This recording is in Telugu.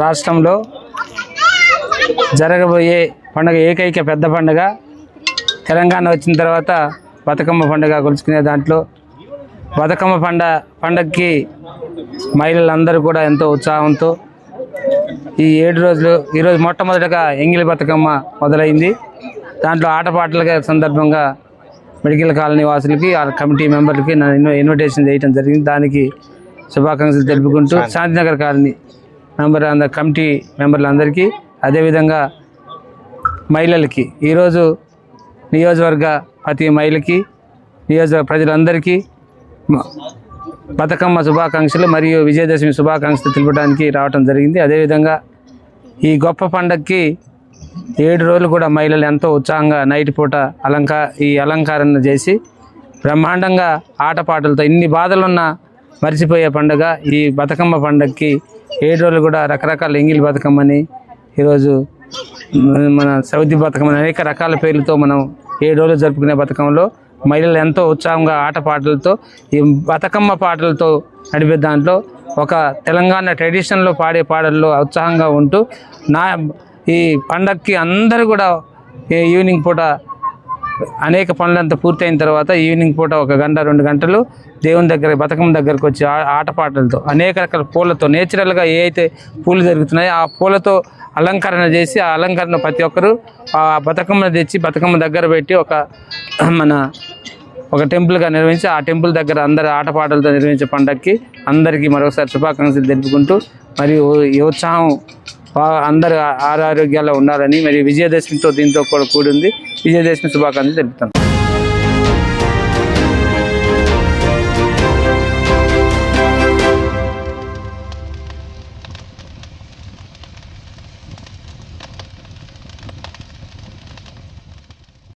రాష్ట్రంలో జరగబోయే పండుగ ఏకైక పెద్ద పండుగ. తెలంగాణ వచ్చిన తర్వాత బతుకమ్మ పండుగ కొలుచుకునే దాంట్లో బతుకమ్మ పండ పండగకి మహిళలందరూ కూడా ఎంతో ఉత్సాహంతో ఈ ఏడు రోజులు ఈరోజు మొట్టమొదటగా ఎంగిలి బతుకమ్మ మొదలైంది. దాంట్లో ఆటపాటల సందర్భంగా మెడికల్ కాలనీ వాసులకి ఆ కమిటీ మెంబర్లకి నన్ను ఇన్విటేషన్ చేయడం జరిగింది. దానికి శుభాకాంక్షలు తెలుపుకుంటూ శాంతినగర్ కాలనీ మెంబర్ అందరు కమిటీ మెంబర్లందరికీ అదేవిధంగా మహిళలకి ఈరోజు నియోజకవర్గ ప్రతి మహిళకి నియోజక ప్రజలందరికీ బతుకమ్మ శుభాకాంక్షలు మరియు విజయదశమి శుభాకాంక్షలు తెలుపడానికి రావటం జరిగింది. అదేవిధంగా ఈ గొప్ప పండగకి ఏడు రోజులు కూడా మహిళలు ఎంతో ఉత్సాహంగా నైట్ పూట అలంకా ఈ అలంకరణ చేసి బ్రహ్మాండంగా ఆటపాటలతో ఇన్ని బాధలున్నా మర్చిపోయే పండుగ ఈ బతుకమ్మ పండుగకి ఏడు రోజులు కూడా రకరకాల ఎంగిలి బతుకమ్మని ఈరోజు మన- సౌతి బతుకమ్మని అనేక రకాల పేర్లతో మనం ఏడు రోజులు జరుపుకునే బతుకమ్మలో మహిళలు ఎంతో ఉత్సాహంగా ఆటపాటలతో ఈ బతుకమ్మ పాటలతో నడిపే దాంట్లో ఒక తెలంగాణ ట్రెడిషన్లో పాడే పాటల్లో ఉత్సాహంగా ఉంటూ నా ఈ పండగకి అందరూ కూడా ఈ ఈవినింగ్ పూట అనేక పనులంతా పూర్తయిన తర్వాత ఈవినింగ్ పూట ఒక గంట రెండు గంటలు దేవుని దగ్గర బతుకమ్మ దగ్గరకు వచ్చి ఆ- ఆటపాటలతో అనేక రకాల పూలతో నేచురల్గా ఏ అయితే పూలు జరుగుతున్నాయో ఆ పూలతో అలంకరణ చేసి ఆ అలంకరణ ప్రతి ఒక్కరు ఆ బతకమ్మను తెచ్చి బతుకమ్మ దగ్గర పెట్టి ఒక మన ఒక టెంపుల్గా నిర్వహించి ఆ టెంపుల్ దగ్గర అందరి ఆటపాటలతో నిర్వహించే పండగకి అందరికీ మరొకసారి శుభాకాంక్షలు తెలుపుకుంటూ మరియు ఈ ఉత్సాహం అందరు ఆరోగ్యాల్లో ఉన్నారని మరి విజయదశమితో దీంతో కూడా కూడింది. విజయదశమి శుభాకాంక్షలు తెలుపుతాను